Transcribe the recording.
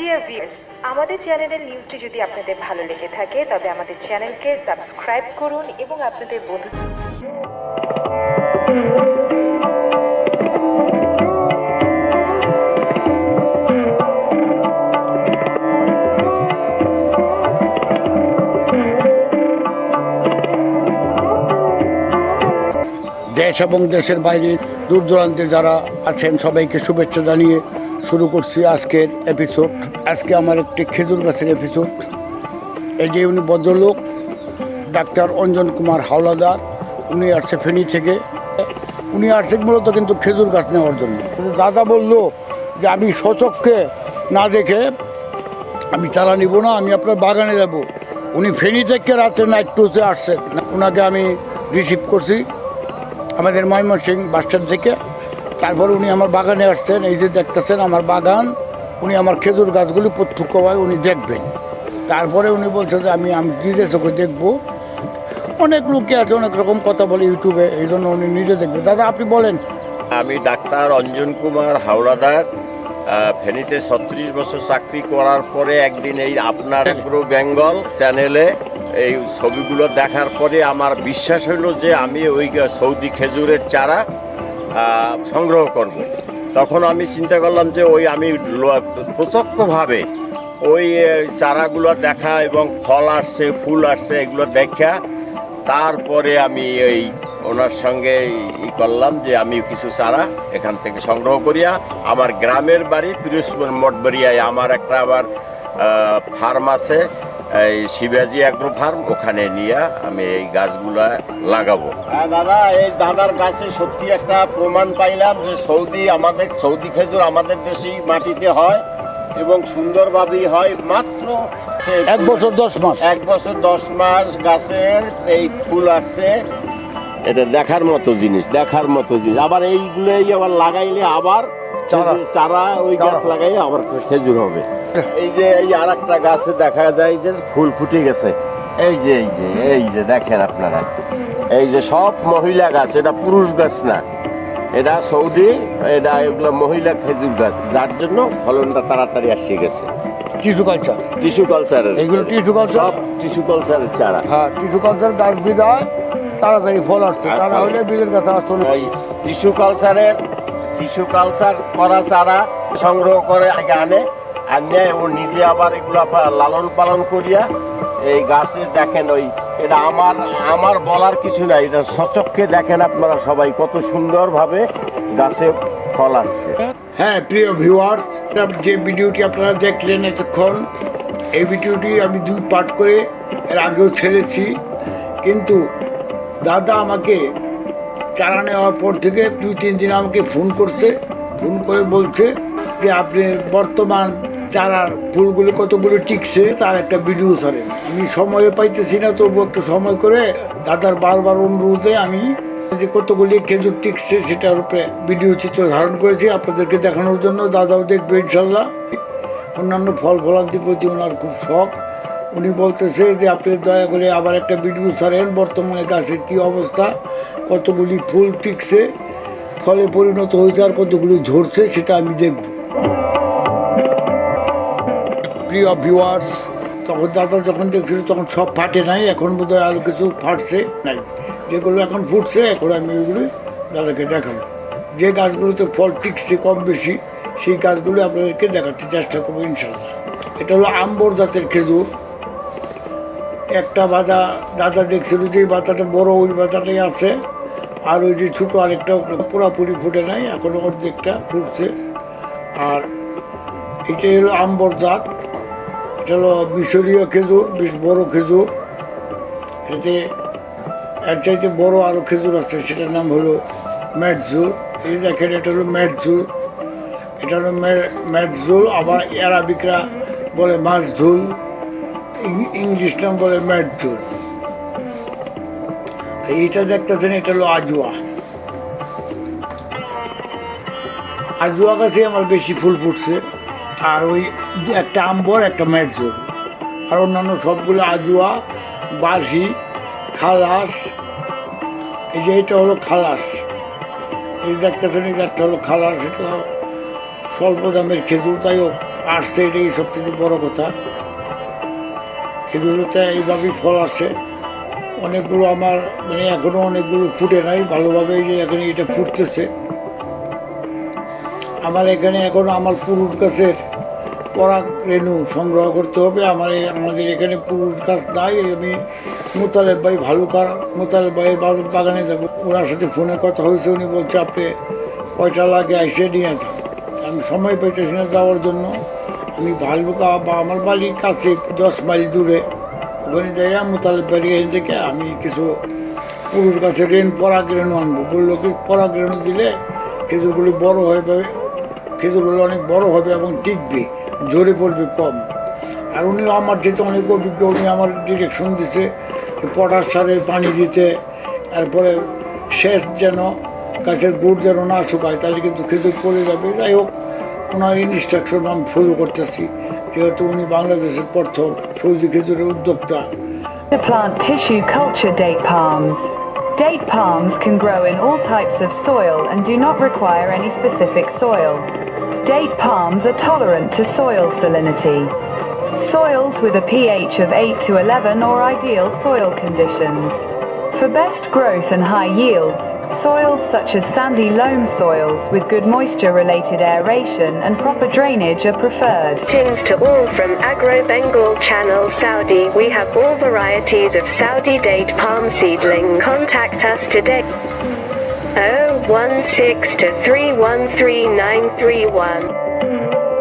Dear viewers আমাদের চ্যানেলের নিউজটি যদি আপনাদের ভালো লেগে থাকে, তবে আমাদের চ্যানেলকে সাবস্ক্রাইব করুন এবং আপনাদের বন্ধু দেশ এবং দেশের বাইরে দূর দূরান্তে যারা আছেন, সবাইকে শুভেচ্ছা জানিয়ে শুরু করছি আজকের এপিসোড আজকে আমার একটি খেজুর গাছের এপিসোড এই যে উনি ভদ্রলোক, ডাক্তার অঞ্জন কুমার হাওলাদার, উনি আসছে ফেনী থেকে। উনি আসছে মূলত কিন্তু খেজুর গাছ নেওয়ার জন্য। দাদা বলল যে আমি সচক্ষে না দেখে আমি চারা নিব না, আমি আপনার বাগানে যাব। উনি ফেনী থেকে রাতে নাইট টুতে আসছেন। ওনাকে আমি রিসিভ করছি। আমাদের ময়মনসিং বাসস্ট্যান্ড থেকে। তারপর উনি আমার বাগানে আসছেন, এই যে দেখতেছেন আমার বাগান, উনি আমার খেজুর গাছগুলি প্রত্যক্ষভাবে উনি দেখবেন। তারপরে উনি বলছে যে আমি আমি নিজে চোখে দেখব। অনেক লোকে আছে, অনেক রকম কথা বলে ইউটিউবে, এই জন্য উনি নিজে দেখবে। দাদা, আপনি বলেন। আমি ডাক্তার অঞ্জন কুমার হাওড়াদার ফেনীতে ছত্রিশ বছর চাকরি করার পরে একদিন এই আপনার অ্যাগ্রো বেঙ্গল চ্যানেলে এই ছবিগুলো দেখার পরে আমার বিশ্বাস হলো যে আমি ওই সৌদি খেজুরের চারা সংগ্রহ করব। তখন আমি চিন্তা করলাম যে ওই আমি প্রত্যক্ষভাবে ওই চারাগুলো দেখা এবং ফল আসছে, ফুল আসছে, এগুলো দেখা তারপরে আমি এই ওনার সঙ্গে ই করলাম যে আমি কিছু চারা এখান থেকে সংগ্রহ করিয়া আমার গ্রামের বাড়ি পিরোজপুর মঠবাড়িয়ায় আমার একটা আবার ফার্ম আছে এই শিবাজি অ্যাগ্রো ফার্ম ওখানে নিয়ে আমি এই গাছগুলা লাগাবো। হ্যাঁ দাদা এই দাদার গাছে সত্যি একটা প্রমাণ পাইলাম যে সৌদি আমাদের সৌদি খেজুর আমাদের দেশেই মাটিতে হয় এবং সুন্দরভাবেই হয়। মাত্র এক বছর দশ মাস। এক বছর দশ মাস গাছের এই ফুল আসছে। এটা দেখার মতো জিনিস দেখার মতো জিনিস। আবার এইগুলোই আবার লাগাইলে আবার চারা। ওই গাছ চারা। লাগাইলে আবার খেজুর হবে। এই যে এই আর একটা গাছে দেখা যায় যে ফুল ফুটে গেছে। এই যে এই যে এই যে দেখেন আপনারা। এই যে সব মহিলা গাছ এটা পুরুষ গাছ না। এটা সৌদি এটা এগুলো মহিলা খেজুর গাছ। যার জন্য ফলনটা তাড়াতাড়ি আসিয়ে গেছে। Tissue culture. টিস্যু কালচারের এগুলো টিস্যু কালচার। সব টিস্যু কালচারের চারা। হ্যাঁ টিস্যু কালচার গাছ বিদায়। তাড়াতাড়ি ফল আসছে। তা না হলে বীজের কাছে আসতো না ওই টিস্যু কালচারের টিস্যু কালচার করা চারা সংগ্রহ করে আগে আনে আনিয়ে ও নিজে আবার এগুলো লালন পালন করিয়া এই গাছে দেখেন ওই এটা আমার আমার বলার কিছু নাই এটা সচক্ষে দেখেন আপনারা সবাই কত সুন্দরভাবে গাছে ফল আসছে। হ্যাঁ প্রিয় ভিউয়ার্স যে ভিডিওটি আপনারা দেখলেন এতক্ষণ এই ভিডিওটি আমি দুই পার্ট করে এর আগেও ছেড়েছি কিন্তু দাদা আমাকে চারা নেওয়ার পর থেকে দুই, তিন দিন আমাকে ফোন করছে। ফোন করে বলছে যে, আপনি বর্তমান চারার ফুলগুলো কতগুলো টিকছে, তার একটা ভিডিও ছাড়েন আমি সময় পাইতেছি না, তবু একটু সময় করে দাদার বারবার অনুরোধে আমি যে কতগুলি খেজুর টিকছে, সেটার উপরে ভিডিও চিত্র ধারণ করেছি আপনাদেরকে দেখানোর জন্য। দাদাও দেখবে ইনশাল্লাহ। অন্যান্য ফল ফলান্তির প্রতি ওনার খুব শখ। উনি বলতেছে যে, আপনি দয়া করে আবার একটা ভিডিও ছাড়েন। বর্তমানে গাছের কী অবস্থা? কতগুলি ফুল টিকছে? ফলে পরিণত হয়েছে আর কতগুলি ঝরছে, সেটা আমি দেখব। প্রিয় ভিউয়ার্স তখন দাদা যখন দেখছিল, তখন সব ফাটে নাই। এখন বোধহয় আরও কিছু ফাটছে নাই। যেগুলো এখন ফুটছে, এখন আমি ওইগুলো দাদাকে দেখাবো। যে গাছগুলোতে ফল টিকছে কম বেশি, সেই গাছগুলো আপনাদেরকে দেখাতে চেষ্টা করব ইনশাল্লাহ এটা হলো আম্বর জাতের খেজুর। একটা বাদা দাদা দেখছিল যে বাতাটা বড়, ওই বাতাটাই আছে। আর ওই যে ছোটো আরেকটা পুরাপুরি ফুটে নাই, এখনও অর্ধেকটা ফুটছে। আর এটাই হলো আম্বর জাত, এটা হলো মিশরীয় খেজুর, বেশ বড় খেজুর। এতে এর চাইতে বড় আরও খেজুর আছে, সেটার নাম হলো ম্যাটজুল এই দেখেন, এটা হলো ম্যাটজুল এটা হলো ম্যাটজুল আবার এরা অ্যারাবিকরা বলে মাছঝুল। ইং- ইংলিশ নাম বলে ম্যাটজুল এইটা দেখতেছেন, এটা হলো আজুয়া। আজুয়া গাছে আমার বেশি ফুল ফুটছে। আর ওই একটা আম্বর, একটা ম্যাটজুল আর অন্যান্য সবগুলো আজুয়া বার্হি খালাস। এই যে এটা হলো খালাস। এই দেখতেছেন, এই একটা হলো খালাস। এটা স্বল্প দামের খেজুর। তাই আসছে, এটাই সবচেয়ে বড় কথা। এগুলোতে এইভাবেই ফল আসে। অনেকগুলো আমার মানে এখনও অনেকগুলো ফুটে নাই, ভালোভাবে যে এখানে এটা ফুটতেছে। আমার এখানে এখন আমার পুরুষ গাছের পরাগ রেণু সংগ্রহ করতে হবে। আমার আমাদের এখানে পুরুষ গাছ নাই, আমি মোতালেব ভাই ভালুকার, মোতালেব ভাই বাগানে যাব। ওনার সাথে ফোনে কথা হয়েছে, উনি বলছে, আপনি কয়টা লাগে এসে নিয়ে আমি সময় পাইতেছি না যাওয়ার জন্য। আমি ভালুকা বা আমার বাড়ির কাছে দশ মাইল দূরে ওখানে যাইয়া মোতালেব বাড়ি এখান থেকে আমি কিছু পুরুষ গাছের রেণ পরাগ রেণু আনব। বলল, কি পরাগ রেণু দিলে খেজুরগুলি বড় হবে খেজুরগুলো অনেক বড় হবে এবং টিকবে, ঝরে পড়বে কম। আর উনি আমার যেতে অনেক অভিজ্ঞ, উনি আমার ডিরেকশন দিতে পটাশ সারে পানি দিতে, তারপরে শেষ যেন, গাছের গুড় যেন না শুকায়, তাহলে কিন্তু খেজুর পড়ে যাবে। যাই হোক ওনার ইনস্ট্রাকশন আমি ফলো করতেছি যেহেতু উনি বাংলাদেশের প্রথম সৌদি খেজুরের উদ্যোক্তা To plant tissue culture date palms. Date palms can grow in all types of soil and do not require any specific soil. Date palms are tolerant to soil salinity. Soils with a pH of 8 to 11 or ideal soil conditions. For best growth and high yields, soils such as sandy loam soils with good moisture related aeration and proper drainage are preferred. Greetings to all from Agro Bengal Channel Saudi. We have all varieties of Saudi date palm seedling. Contact us today. 016 to 313931.